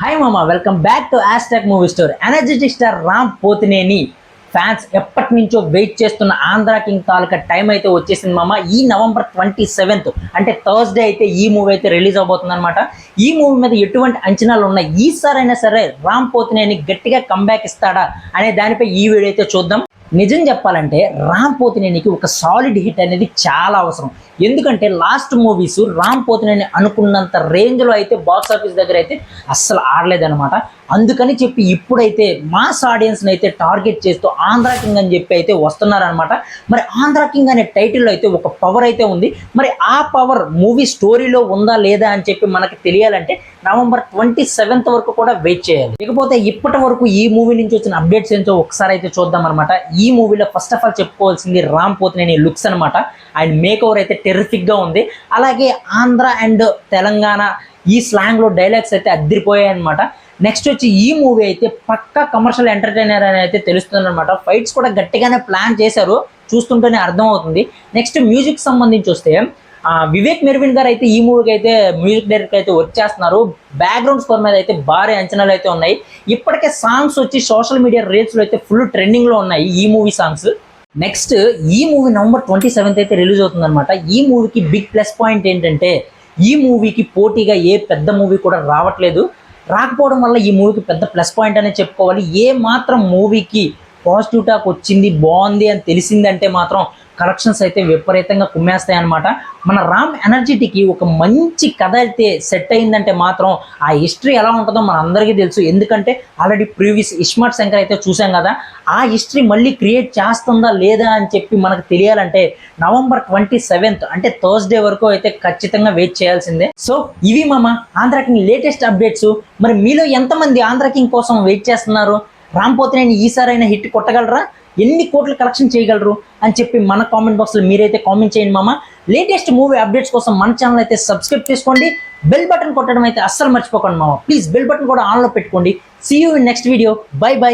Hi మామ welcome back to ఆస్టాక్ movie store energetic star Ram Pothineni fans ఎప్పటి నుంచో wait చేస్తున్న ఆంధ్ర కింగ్ తాలూకా time అయితే వచ్చేసింది మామ ఈ నవంబర్ ట్వంటీ సెవెంత్ అంటే థర్స్డే అయితే ఈ మూవీ అయితే రిలీజ్ అవబోతుంది అనమాట ఈ మూవీ మీద ఎటువంటి అంచనాలు ఉన్నాయి? ఈసారైనా సరే రామ్ పోతినేని గట్టిగా కంబ్యాక్ ఇస్తాడా? అనే దానిపై ఈ వీడియో అయితే చూద్దాం. నిజం చెప్పాలంటే రామ్ పోతినేనికి ఒక సాలిడ్ హిట్ అనేది చాలా అవసరం. ఎందుకంటే లాస్ట్ మూవీస్ రామ్ పోతినేని అనుకున్నంత రేంజ్లో అయితే బాక్స్ ఆఫీస్ దగ్గర అయితే అస్సలు ఆడలేదనమాట అందుకని చెప్పి ఇప్పుడైతే మాస్ ఆడియన్స్ని అయితే టార్గెట్ చేస్తూ ఆంధ్ర కింగ్ అని చెప్పి అయితే వస్తున్నారనమాట మరి ఆంధ్ర కింగ్ అనే టైటిల్లో అయితే ఒక పవర్ అయితే ఉంది. మరి ఆ పవర్ మూవీ స్టోరీలో ఉందా లేదా అని చెప్పి మనకి తెలియాలంటే నవంబర్ ట్వంటీ సెవెంత్ వరకు కూడా వెయిట్ చేయాలి. ఇకపోతే ఇప్పటి వరకు ఈ మూవీ నుంచి వచ్చిన అప్డేట్స్ ఏంటో ఒకసారి అయితే చూద్దాం అనమాట ఈ మూవీలో ఫస్ట్ ఆఫ్ ఆల్ చెప్పుకోవాల్సింది రామ్ పోతినేని లుక్స్ అనమాట ఆయన మేక్ ఓవర్ అయితే టెర్రిఫిక్గా ఉంది. అలాగే ఆంధ్ర అండ్ తెలంగాణ ఈ స్లాంగ్లో డైలాగ్స్ అయితే అద్దరిపోయాయి అనమాట నెక్స్ట్ వచ్చి ఈ మూవీ అయితే పక్కా కమర్షియల్ ఎంటర్టైనర్ అని అయితే తెలుస్తుంది అనమాట ఫైట్స్ కూడా గట్టిగానే ప్లాన్ చేశారు. చూస్తుంటేనే అర్థమవుతుంది. నెక్స్ట్ మ్యూజిక్ సంబంధించి వస్తే వివేక్ మెర్విన్ గారు అయితే ఈ మూవీకి అయితే మ్యూజిక్ డైరెక్టర్ అయితే వర్క్ చేస్తున్నారు. బ్యాక్గ్రౌండ్ స్కోర్ మీద అయితే భారీ అంచనాలు అయితే ఉన్నాయి. ఇప్పటికే సాంగ్స్ వచ్చి సోషల్ మీడియా రేట్స్లో అయితే ఫుల్ ట్రెండింగ్లో ఉన్నాయి ఈ మూవీ సాంగ్స్ నెక్స్ట్ ఈ మూవీ నవంబర్ ట్వంటీ సెవెంత్ అయితే రిలీజ్ అవుతుంది అనమాట ఈ మూవీకి బిగ్ ప్లస్ పాయింట్ ఏంటంటే ఈ మూవీకి పోటీగా ఏ పెద్ద మూవీ కూడా రావట్లేదు. రాకపోవడం వల్ల ఈ మూవీకి పెద్ద ప్లస్ పాయింట్ అనే చెప్పుకోవాలి. ఏ మాత్రం మూవీకి పాజిటివ్ టాక్ వచ్చింది బాగుంది అని తెలిసిందంటే మాత్రం కలెక్షన్స్ అయితే విపరీతంగా కుమ్మేస్తాయి అనమాట మన రామ్ ఎనర్జీటీకి ఒక మంచి కథ అయితే సెట్ అయిందంటే మాత్రం ఆ హిస్టరీ ఎలా ఉంటుందో మన అందరికీ తెలుసు. ఎందుకంటే ఆల్రెడీ ప్రీవియస్ ఇస్మార్ట్ శంకర్ అయితే చూసాం కదా ఆ హిస్టరీ మళ్ళీ క్రియేట్ చేస్తుందా లేదా అని చెప్పి మనకు తెలియాలంటే నవంబర్ ట్వంటీ సెవెంత్ అంటే థర్స్డే వరకు అయితే ఖచ్చితంగా వెయిట్ చేయాల్సిందే. సో ఇవి మామ ఆంధ్ర కింగ్ లేటెస్ట్ అప్డేట్స్. మరి మీలో ఎంతమంది ఆంధ్ర కింగ్ కోసం వెయిట్ చేస్తున్నారు? రామ్ ఈసారైనా హిట్ కొట్టగలరా? ఎన్ని కోట్లు కలెక్షన్ చేయగలరు? అని చెప్పి మన కామెంట్ బాక్స్లో మీరైతే కామెంట్ చేయండి మామ. లేటెస్ట్ మూవీ అప్డేట్స్ కోసం మన ఛానల్ అయితే సబ్స్క్రైబ్ చేసుకోండి. బెల్ బటన్ కొట్టడం అయితే అస్సలు మర్చిపోకండి మామ. ప్లీజ్ బెల్ బటన్ కూడా ఆన్లో పెట్టుకోండి. See you in next video bye bye